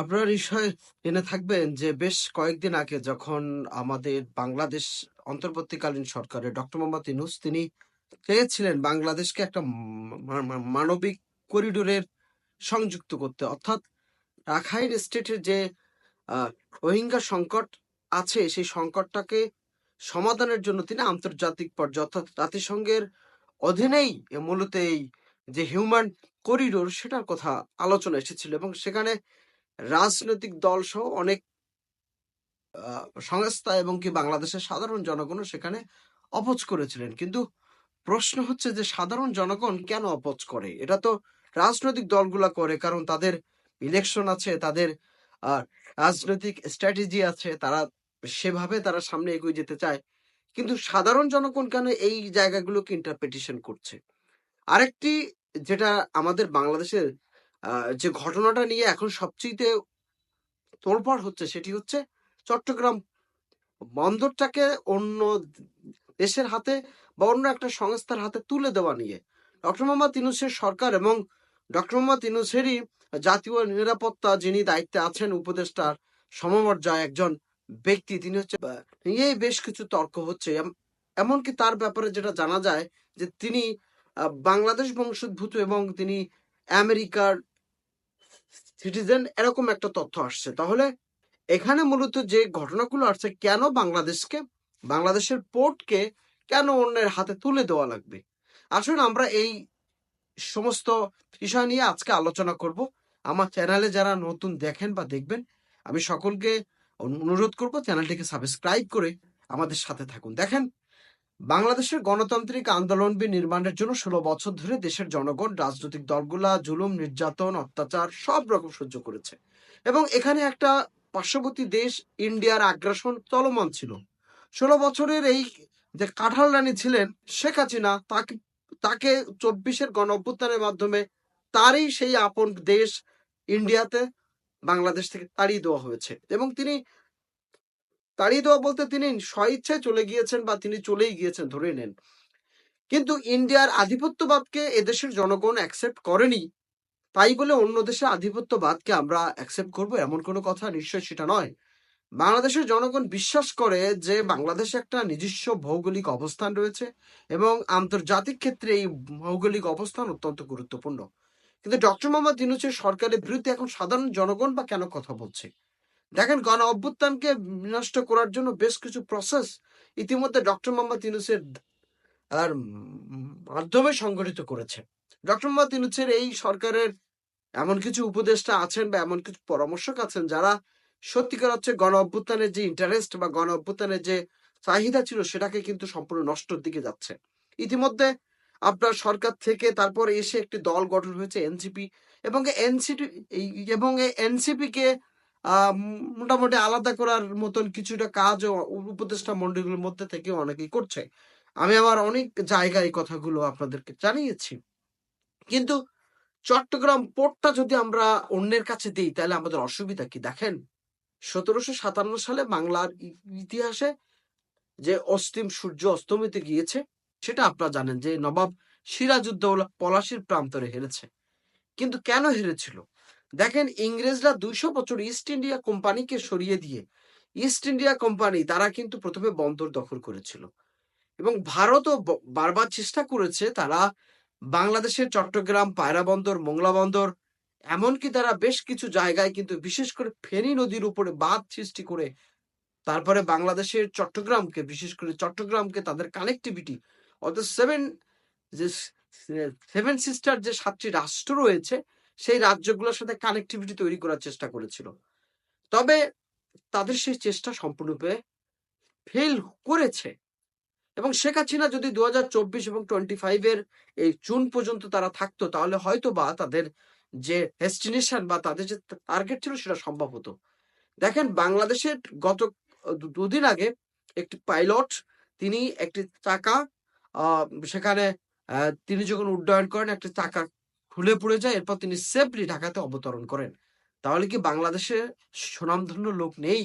আপনারা নিশ্চয় জেনে থাকবেন যে বেশ কয়েকদিন আগে যখন আমাদের বাংলাদেশ অন্তর্বর্তীকালীন সরকারের ডক্টর মোহাম্মদ ইউনুস, তিনি চেয়েছিলেন বাংলাদেশকে একটা মানবিক করিডোরের সংযুক্ত করতে। অর্থাৎ রাখাইন স্টেটের যে রোহিঙ্গা সংকট আছে, সেই সংকটটাকে সমাধানের জন্য তিনি আন্তর্জাতিক পর্যায়ে, অর্থাৎ জাতিসংঘের অধীনেই মূলত এই যে হিউম্যান করিডোর, সেটার কথা আলোচনা এসেছিল এবং সেখানে রাজনৈতিক দল সহ অনেক সংস্থা এবং কি বাংলাদেশের সাধারণ জনগণও সেখানে অপচ করেছিলেন। কিন্তু প্রশ্ন হচ্ছে যে সাধারণ জনগণ কেন অপচ করে? এটা তো রাজনৈতিক দলগুলা করে কারণ তাদের ইলেকশন আছে, তাদের রাজনৈতিক স্ট্র্যাটেজি আছে, তারা সেভাবে তারা সামনে এগিয়ে যেতে চায়। কিন্তু সাধারণ জনগণ কেন এই জায়গাগুলোকে ইন্টারপ্রিটেশন করছে? আরেকটি যেটা আমাদের বাংলাদেশের যে ঘটনাটা নিয়ে এখন সবচেয়ে তোলপাড় হচ্ছে সেটি হচ্ছে চট্টগ্রাম বন্দরটাকে অন্য দেশের হাতে বা অন্য একটা সংস্থার হাতে তুলে দেওয়া নিয়ে। ডক্টর মোহাম্মদ ইনুসের সরকার এবং ডক্টর মোহাম্মদ ইনুসেরই জাতীয় নিরাপত্তা যিনি দায়িত্বে আছেন, উপদেষ্টার সমমর্যায় একজন ব্যক্তি, তিনি হচ্ছে নিয়েই বেশ কিছু তর্ক হচ্ছে। এম- এমনকি তার ব্যাপারে যেটা জানা যায় যে তিনি বাংলাদেশ বংশোদ্ভূত এবং তিনি আমেরিকার সিটিজেন এরকম একটা তথ্য আসছে। তাহলে এখানে মূলত যে ঘটনাগুলো আসছে, কেন বাংলাদেশকে, বাংলাদেশের পোর্টকে কেন অন্যের হাতে তুলে দেওয়া লাগবে? আসুন আমরা এই সমস্ত বিষয় নিয়ে আজকে আলোচনা করব। আমার চ্যানেলে যারা নতুন দেখেন বা দেখবেন, আমি সকলকে অনুরোধ করব চ্যানেলটিকে সাবস্ক্রাইব করে আমাদের সাথে থাকুন। দেখেন বাংলাদেশের গণতান্ত্রিক আন্দোলন নির্মাণের জন্য ষোলো বছর ধরে দেশের জনগণ, রাজনৈতিক দলগুলা, জুলুম, নির্যাতন, অত্যাচার সব রকম সহ্য করেছে। এবং এখানে একটা পার্শ্ববর্তী দেশ ইন্ডিয়ার আগ্রাসন চলমান ছিল। ষোলো বছরের এই যে কাঁঠাল রানী ছিলেন শেখ হাসিনা, তাকে তাকে চব্বিশের গণ অভ্যুত্থানের মাধ্যমে তারই সেই আপন দেশ ইন্ডিয়াতে বাংলাদেশ থেকে তাড়িয়ে দেওয়া হয়েছে। এবং তিনি তাড়িয়ে দেওয়া বলতে তিনি স্বইচ্ছায় চলে গিয়েছেন বা তিনি চলেই গিয়েছেন ধরে নেন। কিন্তু ইন্ডিয়ার আধিপত্যবাদকে এদেশের জনগণ অ্যাকসেপ্ট করেনি। তাই বলে অন্য দেশের আধিপত্যবাদকে আমরা অ্যাকসেপ্ট করব এমন কোনো কথা নিশ্চয় সেটা নয়। বাংলাদেশের জনগণ বিশ্বাস করে যে বাংলাদেশে একটা নিজস্ব ভৌগোলিক অবস্থান রয়েছে এবং আন্তর্জাতিক ক্ষেত্রে এই ভৌগোলিক অবস্থান অত্যন্ত গুরুত্বপূর্ণ। কিন্তু ডক্টর মোহাম্মদ ইউনুসের সরকারের বিরুদ্ধে এখন সাধারণ জনগণ বা কেন কথা বলছে? দেখেন গণ অভ্যুত্থানকে বিনষ্ট করার জন্য বেশ কিছু প্রসেস ইতিমধ্যে ডক্টর মোহাম্মদ ইউনুসের আর মাধ্যমে সংগঠিত করেছে। ডক্টর মোহাম্মদ ইউনুসের এই সরকারের এমন কিছু উপদেষ্টা আছেন বা এমন কিছু পরামর্শক আছেন যারা সত্যিকার হচ্ছে গণ অভ্যুত্থানের যে ইন্টারেস্ট বা গণ অভ্যুত্থানের যে চাহিদা ছিল সেটাকে কিন্তু সম্পূর্ণ নষ্টর দিকে যাচ্ছে। ইতিমধ্যে আপনার সরকার থেকে তারপর এসে একটি দল গঠন হয়েছে এনসিপি এবং এনসিপি এবং এই এনসিপি কে মোটামুটি আলাদা করার মতন কিছুটা কাজ উপদেষ্টা মন্ডলীর মধ্যে থেকে অনেকেই করছে। আমি আমার অনেক জায়গায় কথাগুলো আপনাদেরকে জানিয়েছি। কিন্তু চট্টগ্রাম পোর্টটা যদি আমরা অন্যের কাছে দিই, তাহলে আমাদের অসুবিধা কি দেখেন? সতেরোশো সাতান্ন সালে বাংলার ইতিহাসে যে অস্তিম সূর্য অস্তমিতে গিয়েছে, সেটা আপনারা জানেন যে নবাব সিরাজউদ্দৌলা পলাশির প্রান্তরে হেরেছে। কিন্তু কেন হেরেছিল? দেখেন ইংরেজরা দুইশো বছর ইস্ট ইন্ডিয়া কোম্পানিকে সরিয়ে দিয়ে ইস্ট ইন্ডিয়া কোম্পানি তারা কিন্তু প্রথমে বন্দর দখল করেছিল। এবং ভারতও বারবার চেষ্টা করেছে তারা বাংলাদেশের চট্টগ্রাম, পায়রা বন্দর, মোংলা বন্দর, এমনকি তারা বেশ কিছু জায়গায় কিন্তু বিশেষ করে ফেনী নদীর উপরে বাঁধ সৃষ্টি করে তারপরে বাংলাদেশের চট্টগ্রামকে, বিশেষ করে চট্টগ্রামকে তাদের কানেক্টিভিটি অর্থাৎ সেভেন যে সেভেন সিস্টার যে সাতটি রাষ্ট্র রয়েছে সেই রাজ্যগুলোর সাথে কানেক্টিভিটি তৈরি করার চেষ্টা করেছিল। তবে তাদের সেই চেষ্টা সম্পূর্ণরূপে ফেল করেছে। এবং শেখ হাসিনা যদি দুহাজার চব্বিশ এবং টোয়েন্টি ফাইভের এই জুন পর্যন্ত তারা থাকতো, তাহলে হয়তো বা তাদের যে ডেস্টিনেশন বা তাদের যে টার্গেট ছিল সেটা সম্ভব হতো। দেখেন বাংলাদেশের গত দুদিন আগে একটি পাইলট তিনি একটি চাকা সেখানে তিনি যখন উড্ডয়ন করেন, একটি চাকা খুলে পড়ে যায়, এরপর তিনি সেফলি ঢাকাতে অবতরণ করেন। তাহলে কি বাংলাদেশে সুনামধন্য লোক নেই?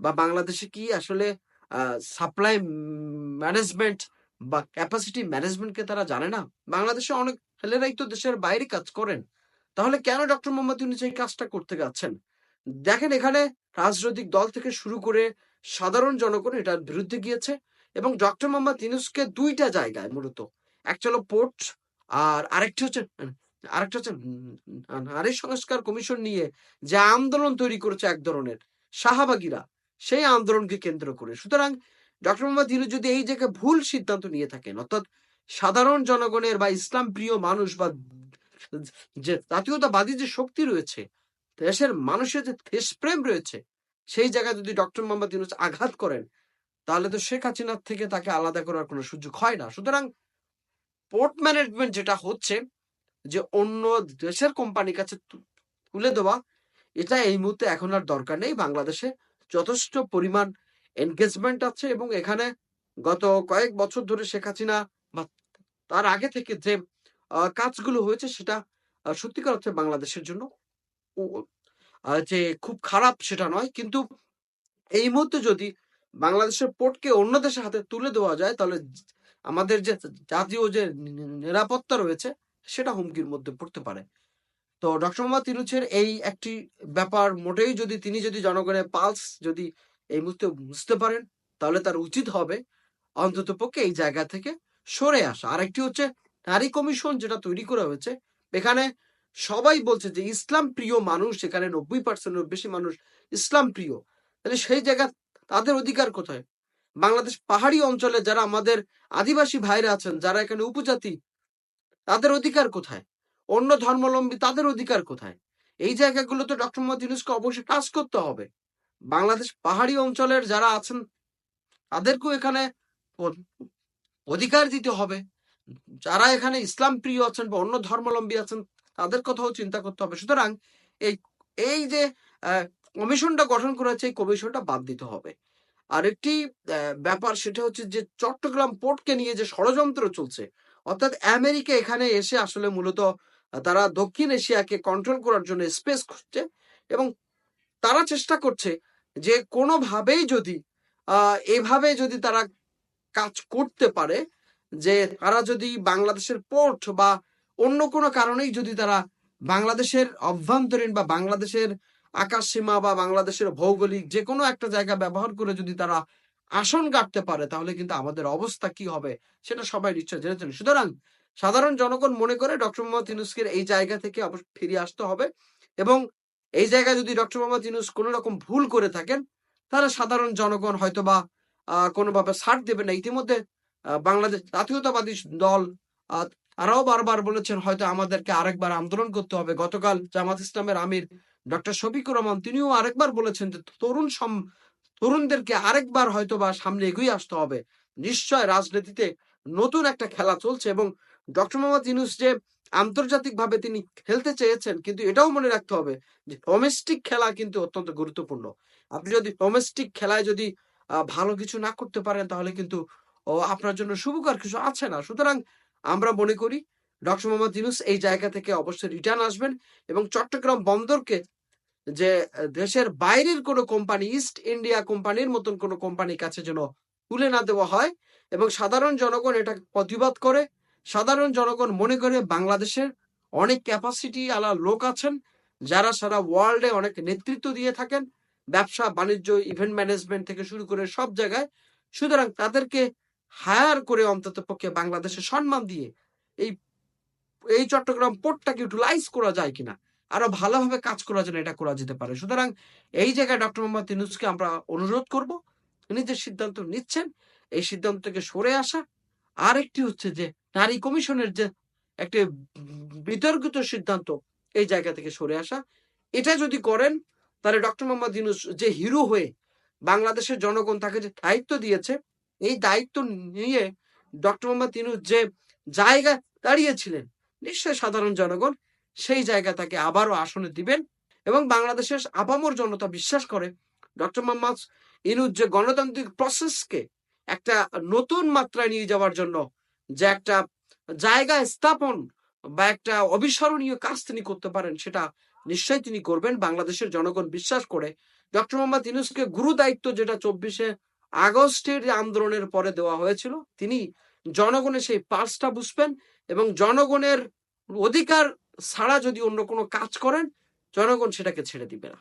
বা বাংলাদেশে কি আসলে সাপ্লাই ম্যানেজমেন্ট বা ক্যাপাসিটি ম্যানেজমেন্টকে তারা জানে না? বাংলাদেশে অনেক ছেলেরাই তো দেশের বাইরে কাজ করেন। তাহলে কেন ডক্টর মোহাম্মদ ইউনুস এই কাজটা করতে যাচ্ছেন? দেখেন এখানে রাজনৈতিক দল থেকে শুরু করে সাধারণ জনগণ এটার বিরুদ্ধে গিয়েছে এবং ডক্টর মোহাম্মদ ইউনুসকে দুইটা জায়গায় মূলত। একটা হলো পোর্ট আর আরেকটি হচ্ছে আরেকটা হচ্ছে নারী সংস্কার কমিশন নিয়ে যে আন্দোলন তৈরি করেছে এক ধরনের শাহবাগীরা, সেই আন্দোলনকে কেন্দ্র করে। সুতরাং ডক্টর মোহাম্মদ ইউনুস যদি এই জায়গায় ভুল সিদ্ধান্ত নিয়ে থাকেন, অর্থাৎ সাধারণ জনগণের বা ইসলাম প্রিয় মানুষ বা যে জাতীয়তাবাদী যে শক্তি রয়েছে, দেশের মানুষের যে দেশপ্রেম রয়েছে, সেই জায়গায় যদি ডক্টর মোহাম্মদ ইউনুস আঘাত করেন, তাহলে তো শেখ হাসিনার থেকে তাকে আলাদা করার কোনো সুযোগ হয় না। সুতরাং পোর্ট ম্যানেজমেন্ট যেটা হচ্ছে যে অন্য দেশের কোম্পানির কাছে তুলে দেওয়া, এটা এই মুহূর্তে এখন আর দরকার নেই। বাংলাদেশে যথেষ্ট পরিমাণ এনগেজমেন্ট আছে এবং এখানে গত কয়েক বছর ধরে শেখ হাসিনা বা তার আগে থেকে যে কাজগুলো হয়েছে সেটা সত্যিকার অর্থে বাংলাদেশের জন্য যে খুব খারাপ সেটা নয়। কিন্তু এই মুহূর্তে যদি বাংলাদেশের পোর্টকে অন্য দেশের হাতে তুলে দেওয়া যায়, তাহলে আমাদের যে জাতীয় যে নিরাপত্তা রয়েছে সেটা হুমকির মধ্যে পড়তে পারে। তো ডক্টর মোহাম্মদ ইউনূসের এই একটি ব্যাপার মোটেই যদি তিনি যদি জনগণের পালস যদি এই মুহূর্তে বুঝতে পারেন, তাহলে তার উচিত হবে অন্তত পক্ষে এই জায়গা থেকে সরে আসা। আরেকটি হচ্ছে নারী কমিশন যেটা তৈরি করা হয়েছে, এখানে সবাই বলছে যে ইসলাম প্রিয় মানুষ, এখানে নব্বই পার্সেন্টের বেশি মানুষ ইসলাম প্রিয়। তাহলে সেই জায়গা তাদের অধিকার কোথায়? বাংলাদেশ পাহাড়ি অঞ্চলে যারা আমাদের আদিবাসী ভাইরা আছেন, যারা এখানে উপজাতি তাদের অধিকার কোথায়? অন্য ধর্মাবলম্বী তাদের অধিকার কোথায়? এই জায়গাগুলো তো ডক্টর মোহাম্মদ ইউনুসকে অবশ্যই টাচ করতে হবে। বাংলাদেশ পাহাড়ি অঞ্চলের যারা আছেন, তাদেরকেও এখানে অধিকার দিতে হবে। যারা এখানে ইসলাম প্রিয় আছেন বা অন্য ধর্মাবলম্বী আছেন, তাদের কথাও চিন্তা করতে হবে। সুতরাং এই এই যে কমিশনটা গঠন করা হয়েছে, এই কমিশনটা বাদ দিতে হবে। আরেকটি ব্যাপার সেটা হচ্ছে যে চট্টগ্রাম পোর্টকে নিয়ে যে ষড়যন্ত্র চলছে অর্থাৎ আমেরিকা এখানে এসে আসলে মূলত তারা দক্ষিণ এশিয়াকে কন্ট্রোল করার জন্য স্পেস খুঁজছে এবং তারা চেষ্টা করছে যে কোনোভাবেই যদি এভাবে যদি তারা কাজ করতে পারে, যে তারা যদি বাংলাদেশের পোর্ট বা অন্য কোনো কারণেই যদি তারা বাংলাদেশের অভ্যন্তরীণ বা বাংলাদেশের আকাশ সীমা বা বাংলাদেশের ভৌগোলিক যে কোনো একটা জায়গা ব্যবহার করে যদি তারা আসন গাঁটতে পারে তাহলে কিন্তু আমাদের অবস্থা কি হবে? সেটা সবাই নিশ্চয় জেনেছেন সুতরাং সাধারণ জনগণ মনে করে ডক্টর মোহাম্মদ ইউনুসকে এই জায়গা থেকে অবশ্য ফিরে আসতে হবে এবং এই জায়গায় যদি ডক্টর মোহাম্মদ ইউনুস কোনো রকম ভুল করে থাকেন তাহলে সাধারণ জনগণ হয়তোবা আহ, কোনোভাবে ছাড় দেবে না। ইতিমধ্যে বাংলাদেশ জাতীয়তাবাদী দল তারাও বারবার বলেছেন হয়তো আমাদেরকে আরেকবার আন্দোলন করতে হবে। গতকাল জামাত ইসলামের আমির ডক্টর শফিকুর রহমান তিনিও আরেকবার বলেছেন যে তরুণ তরুণদেরকে আরেকবার হয়তো বা সামনে এগিয়ে আসতে হবে। নিশ্চয় রাজনীতিতে নতুন একটা খেলা চলছে এবং ডক্টর মোহাম্মদ ইউনুস যে আন্তর্জাতিকভাবে তিনি খেলতে চেয়েছেন, কিন্তু এটাও মনে রাখতে হবে যে ডোমেস্টিক খেলা কিন্তু অত্যন্ত গুরুত্বপূর্ণ। আপনি যদি ডোমেস্টিক খেলায় যদি ভালো কিছু না করতে পারেন, তাহলে কিন্তু আপনার জন্য শুভকর কিছু আছে না। সুতরাং আমরা মনে করি ডক্টর মোহাম্মদ ইউনুস এই জায়গা থেকে অবশ্যই রিটার্ন আসবেন এবং চট্টগ্রাম বন্দরকে যে দেশের বাইরের কোনো কোম্পানি ইস্ট ইন্ডিয়া কোম্পানির মতন কোনো কোম্পানির কাছে যেন তুলে না দেওয়া হয় এবং সাধারণ জনগণ এটা প্রতিবাদ করে। সাধারণ জনগণ মনে করে বাংলাদেশের অনেক ক্যাপাসিটি আলা লোক আছেন যারা সারা ওয়ার্ল্ডে অনেক নেতৃত্ব দিয়ে থাকেন। ব্যবসা, বাণিজ্য ইভেন্ট ম্যানেজমেন্ট থেকে শুরু করে সব জায়গায়। সুতরাং তাদেরকে হায়ার করে অন্তত পক্ষে বাংলাদেশে সম্মান দিয়ে এই এই চট্টগ্রাম পোর্টটাকে ইউটিলাইজ করা যায় কিনা? আরও ভালোভাবে কাজ করার জন্য এটা করা যেতে পারে। সুতরাং এই জায়গায় ডক্টর মোহাম্মদ ইউনুসকে আমরা অনুরোধ করব, তিনি যে সিদ্ধান্ত নিচ্ছেন, এই সিদ্ধান্ত থেকে সরে আসা। আরেকটি হচ্ছে যে, নারী কমিশনের যে একটি বিতর্কিত সিদ্ধান্ত, এই জায়গা থেকে সরে আসা। এটা যদি করেন, তাহলে ডক্টর মোহাম্মদ ইউনুস যে হিরো হয়ে বাংলাদেশের জনগণ তাকে যে দায়িত্ব দিয়েছে, এই দায়িত্ব নিয়ে ডক্টর মোহাম্মদ ইউনুস যে জায়গা দাঁড়িয়েছিলেন নিশ্চয় সাধারণ জনগণ সেই জায়গা তাকে আবারও আসনে দিবেন এবং বাংলাদেশের আপামর জনতা বিশ্বাস করে। ডক্টর মোহাম্মদ ইনুজ যে গণতান্ত্রিক প্রসেসকে একটা নতুন মাত্রায় নিয়ে যাওয়ার জন্য যে একটা জায়গা স্থাপন বা একটা অবিস্মরণীয় কাজ তিনি করতে পারেন, সেটা নিশ্চয়ই তিনি করবেন। বাংলাদেশের জনগণ বিশ্বাস করে ডক্টর মোহাম্মদ ইনুসকে গুরু দায়িত্ব যেটা চব্বিশে আগস্টের আন্দোলনের পরে দেওয়া হয়েছিল, তিনি জনগণের সেই পার্সটা বুঝবেন এবং জনগণের অধিকার ছাড়া যদি অন্য কোনো কাজ করেন জনগণ সেটাকে ছেড়ে দিবে না।